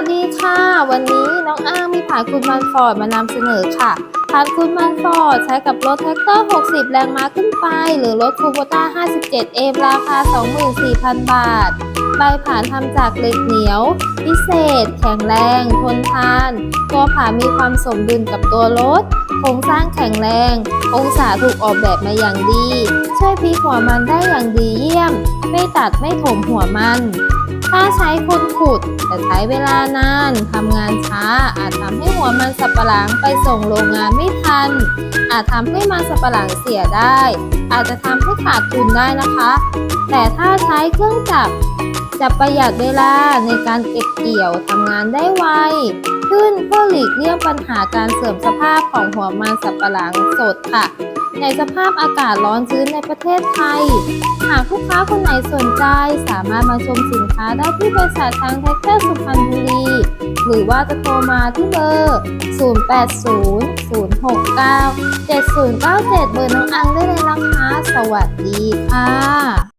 สดีค่ะ วันนี้น้องอ้างมีผ่านคุณมันฟอร์ดมานำเสนอค่ะผ่านคุณมันฟอร์ดใช้กับรถแท็กเตอร์ 60 แรงม้าขึ้นไป หรือรถคูโบต้า 57 เอราคา 24,000 บาท ใบผ่านทำจากเหล็กเหนียว พิเศษ แข็งแรง ทนทาน ตัวผ่านมีความสมดุลกับตัวรถโครงสร้างแข็งแรง องศาถูกออกแบบมาอย่างดี ช่วยพลิกหัวมันได้อย่างดีเยี่ยม ไม่ตัดไม่ถมหัวมัน ขุด แต่ใช้เวลานานทำงานช้า อาจทำให้หัวมันสับปะหลังไปส่งโรงงานไม่ทัน อาจทำให้มันสับปะหลังเสียได้ อาจจะทำให้ขาดทุนได้นะคะ แต่ถ้าใช้เครื่องจักรจะประหยัดเวลาในการเก็บเกี่ยวทำงานได้ไวขึ้นเพื่อหลีกเลี่ยงปัญหาการเสื่อมสภาพของหัวมันสับปะหลังสดค่ะ ในสภาพอากาศร้อนชื้นในประเทศไทย หากลูกค้าคนไหนสนใจ สามารถมาชมสินค้าได้ที่บริษัททางแท็กเตอร์สุพรรณบุรี หรือว่าจะโทรมาที่เบอร์ 0800697097 เบอร์น้องอังได้เลยนะคะ สวัสดีค่ะ